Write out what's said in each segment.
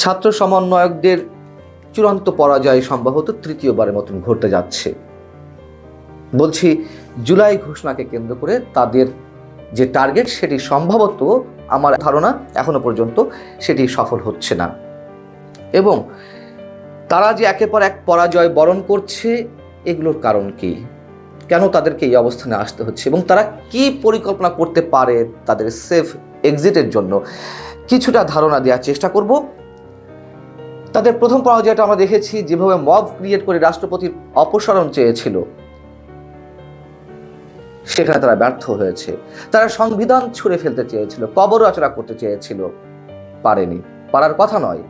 ছাত্র সমন্বয়কদের চূড়ান্ত পরাজয় সম্ভবত তৃতীয়বারের মতন ঘটতে যাচ্ছে। বলছি, জুলাই ঘোষণাকে কেন্দ্র করে তাদের যে টার্গেট, সেটি সম্ভবত আমার ধারণা এখনও পর্যন্ত সেটি সফল হচ্ছে না। এবং তারা যে একের পর এক পরাজয় বরণ করছে, এগুলোর কারণ কি? কেন তাদেরকে এই অবস্থানে আসতে হচ্ছে? এবং তারা কি পরিকল্পনা করতে পারে তাদের সেফ এক্সিটের জন্য? কিছুটা ধারণা দেওয়ার চেষ্টা করব। তাদের প্রথম পরাজয়টা আমরা দেখেছি যেভাবে মব ক্রিয়েট করে রাষ্ট্রপতির অপসারণ চেয়েছিল। সেখানে তারা ব্যর্থ হয়েছে। তারা সংবিধান ছুঁড়ে ফেলতে চেয়েছিল, কবর রচনা করতে চেয়েছিল। পারেনি। পারার কথা নয়।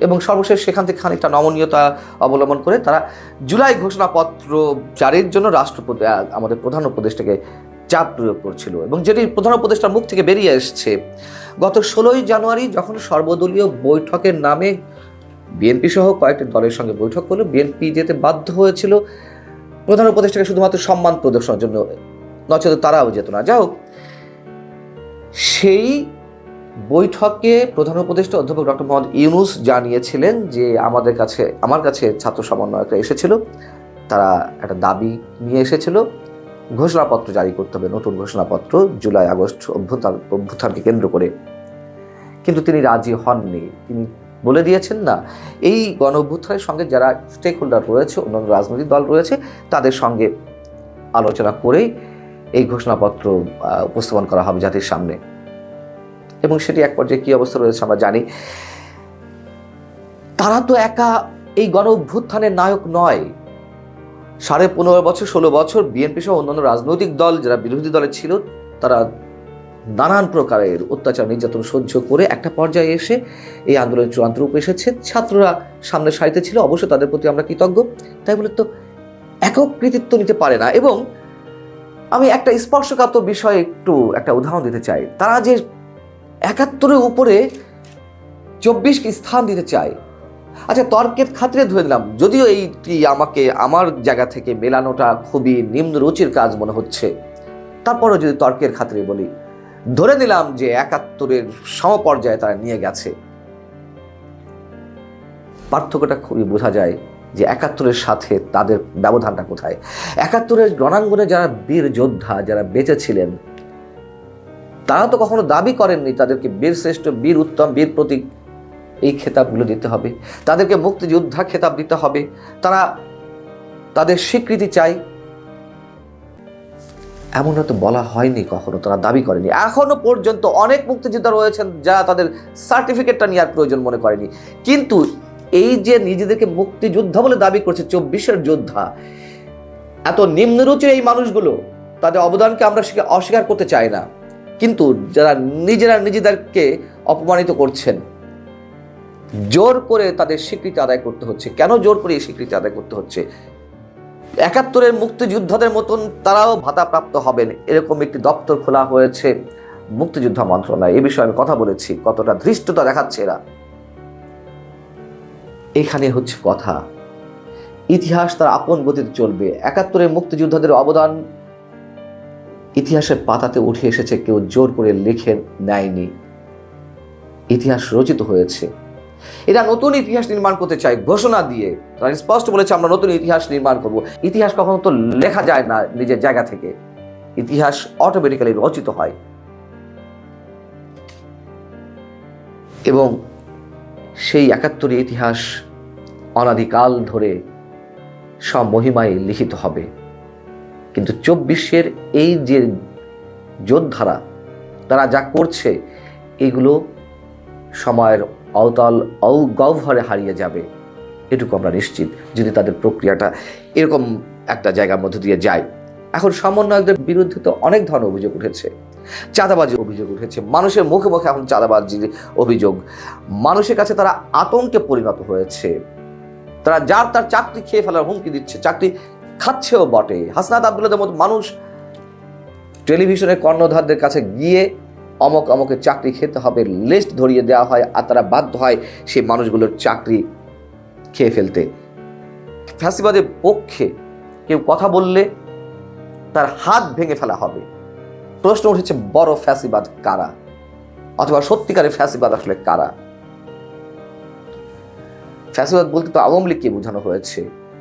এবং সর্বশেষ সেখান থেকে খানিকটা নমনীয়তা অবলম্বন করে তারা জুলাই ঘোষণাপত্র জারির জন্য রাষ্ট্রপতি আমাদের প্রধান উপদেষ্টাকে চাপ প্রয়োগ করছিল এবং যেটি প্রধান উপদেষ্টার মুখ থেকে বেরিয়ে এসছে। গত ষোলোই জানুয়ারি যখন সর্বদলীয় বৈঠকের নামে বিএনপি সহ কয়েকটি দলের সঙ্গে বৈঠক করল বিএনপি যেতে বাধ্য হয়েছিল। প্রধান উপদেষ্টাকে শুধুমাত্র সম্মান প্রদর্শনের জন্য, নচেত তারাও যেত না। হোক, সেই বৈঠকে প্রধান উপদেষ্টা অধ্যাপক ডক্টর মোহাম্মদ ইউনুস জানিয়েছিলেন যে আমাদের কাছে, আমার কাছে ছাত্র সমন্বয়করা এসেছিল। তারা একটা দাবি নিয়ে এসেছিল। ঘোষণাপত্র জারি করতে হবে, নতুন ঘোষণাপত্র জুলাই, আগস্ট অভ্যুত্থান, অভ্যুত্থানকে কেন্দ্র করে। কিন্তু তিনি রাজি হননি। তিনি বলে দিয়েছেন না, এই গণ অভ্যুত্থানের সঙ্গে যারা স্টেক হোল্ডার রয়েছে, অন্যান্য রাজনৈতিক দল রয়েছে, তাদের সঙ্গে আলোচনা করেই এই ঘোষণাপত্র উপস্থাপন করা হবে জাতির সামনে। এবং সেটি এক পর্যায়ে কী অবস্থা রয়েছে আমরা জানি। তারা তো একা এই গণ অভ্যুত্থানের নায়ক নয়। সাড়ে পনেরো বছর, ষোলো বছর বিএনপি সহ অন্যান্য রাজনৈতিক দল যারা বিরোধী দলে ছিল, তারা নানান প্রকারের অত্যাচার, নির্যাতন সহ্য করে একটা পর্যায়ে এসে এই আন্দোলনের চূড়ান্ত রূপ এসেছে। ছাত্ররা সামনে সারিতে ছিল অবশ্যই তাদের প্রতি আমরা কৃতজ্ঞ। তাই বলে তো একক কৃতিত্ব নিতে পারে না। এবং আমি একটা স্পর্শকাতর বিষয়ে একটু একটা উদাহরণ দিতে চাই। তারা যে একাত্তরের উপরে চব্বিশকে স্থান দিতে চায় আচ্ছা তর্কের খাতিরে ধরে দিলাম যদিও এইটি আমাকে, আমার জায়গা থেকে মেলানোটা খুবই নিম্ন রুচির কাজ মনে হচ্ছে। তারপরও যদি তর্কের খাতিরে বলি, ধরে নিলাম যে একাত্তরের সমপর্যায়ে তারা নিয়ে গেছে। পার্থক্যটা খুবই বোঝা যায় যে একাত্তরের সাথে তাদের ব্যবধানটা কোথায়। একাত্তরের রণাঙ্গনে যারা বীর যোদ্ধা, যারা বেঁচে ছিলেন তারা তো কখনো দাবি করেননি তাদেরকে বীর শ্রেষ্ঠ বীর, উত্তম বীর প্রতীক এই খেতাবগুলো দিতে হবে। তাদেরকে মুক্তিযোদ্ধা খেতাব দিতে হবে। তারা তাদের স্বীকৃতি চাই এমনটা তো বলা হয়নি কখনো, তারা দাবি করেনি। এখনও পর্যন্ত অনেক মুক্তিযোদ্ধা রয়েছেন যারা তাদের সার্টিফিকেটটা নেওয়ার প্রয়োজন মনে করেনি। কিন্তু এই যে নিজেদেরকে মুক্তিযোদ্ধা বলে দাবি করছে চব্বিশের যোদ্ধা, এত নিম্নরুচির এই মানুষগুলো, তাদের অবদানকে আমরা স্বীকার- অস্বীকার করতে চাই না। কিন্তু যারা নিজেরা নিজেদেরকে অপমানিত করছেন জোর করে তাদের স্বীকৃতি আদায় করতে হচ্ছে। কেন জোর করে এই স্বীকৃতি আদায় করতে হচ্ছে? একাত্তরের মুক্তিযোদ্ধাদের মতন তারাও ভাতাপ্রাপ্ত হবেন। এরকম একটি দপ্তর খোলা হয়েছে মুক্তিযোদ্ধা মন্ত্রণালয়। এ বিষয়ে আমি কথা বলেছি, কতটা ধৃষ্টতা দেখাচ্ছে এরা। এখানে হচ্ছে কথা। ইতিহাস তার আপন গতিতে চলবে। একাত্তরের মুক্তিযোদ্ধাদের অবদান ইতিহাসের পাতাতে উঠে এসেছে, কেউ জোর করে লিখে নেয়নি। ইতিহাস রচিত হয়েছে। এরা নতুন ইতিহাস নির্মাণ করতে চায়, ঘোষণা দিয়ে। তারা স্পষ্ট বলেছে, আমরা নতুন ইতিহাস নির্মাণ করব। ইতিহাস কখনো তো লেখা যায় না নিজের জায়গা থেকে। ইতিহাস অটোমেটিক্যালি রচিত হয়। এবং সেই একাত্তরের ইতিহাস অনাদিকাল ধরে সব মহিমায় লিখিত হবে। কিন্তু চব্বিশের এই যে যোদ্ধারা, তারা যা করছে, এগুলো সময়ের অওতাল গহ্বরে হারিয়ে যাবে। এটুকু আমরা নিশ্চিত, যদি তাদের প্রক্রিয়াটা এরকম একটা জায়গার মধ্যে দিয়ে যায়। এখন সমন্বয়কদের বিরুদ্ধে তো অনেক ধরনের অভিযোগ উঠেছে। চাঁদাবাজির অভিযোগ উঠেছে, মানুষের মুখে মুখে এখন চাঁদাবাজির অভিযোগ। মানুষের কাছে তারা আতঙ্কে পরিণত হয়েছে। তারা যার তার চাকরি খেয়ে ফেলার হুমকি দিচ্ছে, চাকরি খাচ্ছেও বটে। হাসনাত আবদুল্লাদের মতো মানুষ টেলিভিশনের কর্ণধারদের কাছে গিয়ে অমক অমকের চাকরি খেতে হবে লিস্ট ধরিয়ে দেওয়া হয় আর তারা বাধ্য হয় সেই মানুষগুলোর চাকরি খেয়ে ফেলতে। ফ্যাসিবাদের পক্ষে কেউ কথা বললে তার হাত ভেঙে ফেলা হবে। প্রশ্ন উঠেছে, বড় ফ্যাসিবাদ কারা? অথবা সত্যিকারের ফ্যাসিবাদ আসলে কারা? ফ্যাসিবাদ বলতে তো আওয়ামী লীগকে বোঝানো হয়েছে।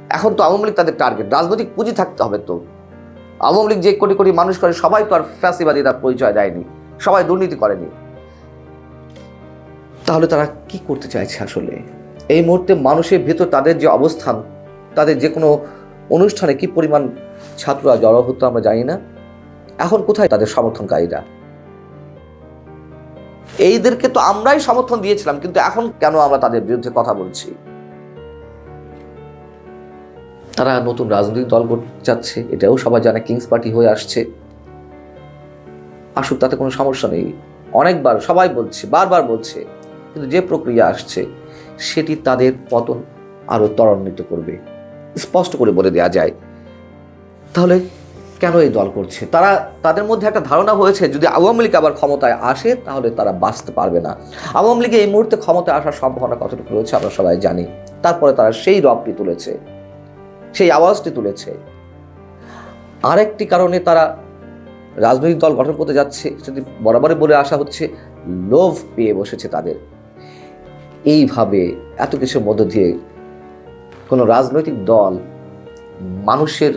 এখন তো আওয়ামী লীগ তাদের টার্গেট রাজনৈতিক পুঁজি থাকতে হবে তো। আওয়ামী লীগ যে কোটি কোটি মানুষ করে, সবাই তো আর ফ্যাসিবাদী তার পরিচয় দেয়নি। সবাই দুর্নীতি করেনি। তাহলে তারা কি করতে চাইছে আসলে? এই মুহূর্তে মানুষের ভেতর তাদের যে অবস্থান, তাদের যে কোনো অনুষ্ঠানে কি পরিমাণ ছাত্ররা জড়ো হতো আমরা জানি না। এখন কোথায় তাদের সমর্থনকারীরা? এইদেরকে তো আমরাই সমর্থন দিয়েছিলাম, কিন্তু এখন কেন আমরা তাদের বিরুদ্ধে কথা বলছি? তারা নতুন রাজনৈতিক দল করতে চাচ্ছে এটাও সবাই জানে কিংস পার্টি হয়ে আসছে। আসুক, তাতে কোনো সমস্যা নেই। অনেকবার, সবাই বলছে, বারবার বলছে, কিন্তু যে প্রক্রিয়া আসছে, সেটি তাদের পতন আরও ত্বরান্বিত করবে। স্পষ্ট করে বলে দেওয়া যায়। তাহলে কেন এই দল করছে? তারা, তাদের মধ্যে একটা ধারণা হয়েছে, যদি আওয়ামী লীগ আবার ক্ষমতায় আসে, তাহলে তারা বাঁচতে পারবে না। আওয়ামী লীগে এই মুহূর্তে ক্ষমতায় আসার সম্ভাবনা কতটুকু রয়েছে, আমরা সবাই জানি। তারপরে তারা সেই রবটি তুলেছে, সেই আওয়াজটি তুলেছে। আরেকটি কারণে তারা রাজনৈতিক দল গঠন করতে যাচ্ছে যদি বরাবরই বলে আসা হচ্ছে, লোভ পেয়ে বসেছে তাদের। এইভাবে এত কিছুর মধ্য দিয়ে কোনো রাজনৈতিক দল মানুষের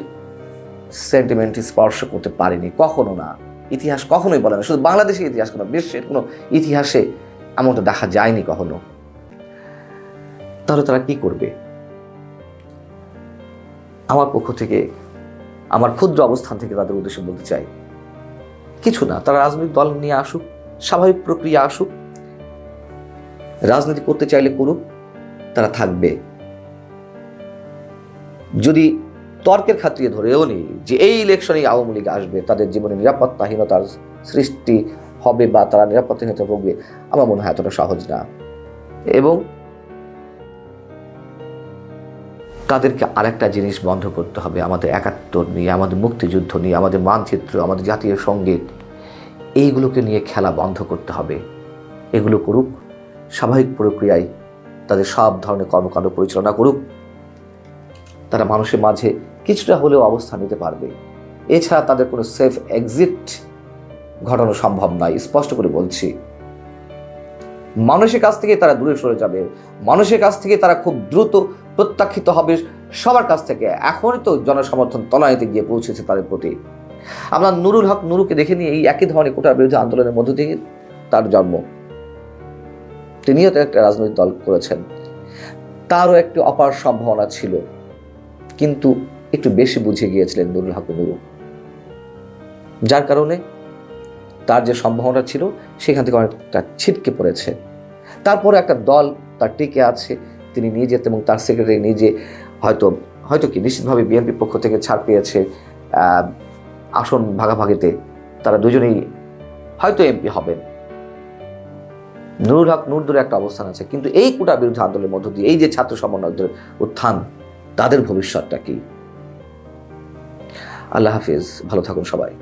সেন্টিমেন্ট স্পর্শ করতে পারেনি, কখনো না। ইতিহাস কখনোই বলে না, শুধু বাংলাদেশের ইতিহাস কোনো, বিশ্বের কোনো ইতিহাসে এমনটা দেখা যায়নি কখনো। তাহলে তারা কি করবে? আমার পক্ষ থেকে, আমার ক্ষুদ্র অবস্থান থেকে তাদের উদ্দেশ্যে বলতে চাই কিছু না, তারা রাজনৈতিক দল নিয়ে আসুক, স্বাভাবিক প্রক্রিয়া আসুক। রাজনীতি করতে চাইলে করুক, তারা থাকবে। যদি তর্কের খাতিরে ধরেও নেই যে এই ইলেকশনেই আওয়ামী লীগ আসবে, তাদের জীবনে নিরাপত্তাহীনতার সৃষ্টি হবে বা তারা নিরাপত্তাহীনতা ভোগবে, আমার মনে হয় এতটা সহজ না। এবং তাদেরকে আরেকটা জিনিস বন্ধ করতে হবে, আমাদের একাত্তর নিয়ে, আমাদের মুক্তিযুদ্ধ নিয়ে, আমাদের মানচিত্র, আমাদের জাতীয় সংগীত, এইগুলোকে নিয়ে খেলা বন্ধ করতে হবে। এগুলো করুক, স্বাভাবিক প্রক্রিয়ায় তাদের সব ধরনের কর্মকাণ্ড পরিচালনা করুক, তারা মানুষের মাঝে কিছুটা হলেও অবস্থান নিতে পারবে। এছাড়া তাদের কোনো সেফ এক্সিট ঘটানো সম্ভব নয়, স্পষ্ট করে বলছি। মানুষের কাছ থেকে তারা দূরে সরে যাবে, মানুষের কাছ থেকে তারা খুব দ্রুত প্রত্যাখ্যিত হবে সবার কাছ থেকে। এখনই তো জনসমর্থন তলানিতে গিয়ে পৌঁছেছে তাদের প্রতি। আমরা নুরুল হক নুরুকে দেখে নিয়ে এই একই ধরনের কোটার বিরুদ্ধে আন্দোলনের মধ্য থেকে তার জন্ম। তিনিও তো একটা রাজনৈতিক দল করেছেন। তারও একটি অপার সম্ভাবনা ছিল। কিন্তু একটু বেশি বুঝে গিয়েছিলেন নুরুল হক নুরু। যার কারণে তার যে সম্ভাবনা ছিল, সেখান থেকে অনেকটা ছিটকে পড়েছে। তারপরে একটা দল তার টিকে আছে। তিনি নিজে এবং তার সেক্রেটারি নিজে হয়তো হয়তো কি, নিশ্চিতভাবে বিএনপির পক্ষ থেকে ছাড় পেয়েছে আসন ভাগাভাগিতে। তারা দুজনেই হয়তো এমপি হবেন নুরুল হক, নুরদুর একটা অবস্থান আছে। কিন্তু এই কোটা বিরুদ্ধে আন্দোলনের মধ্য দিয়ে এই যে ছাত্র সমন্বয়কদের উত্থান, তাদের ভবিষ্যৎটা কি? আল্লাহ হাফিজ, ভালো থাকুন সবাই।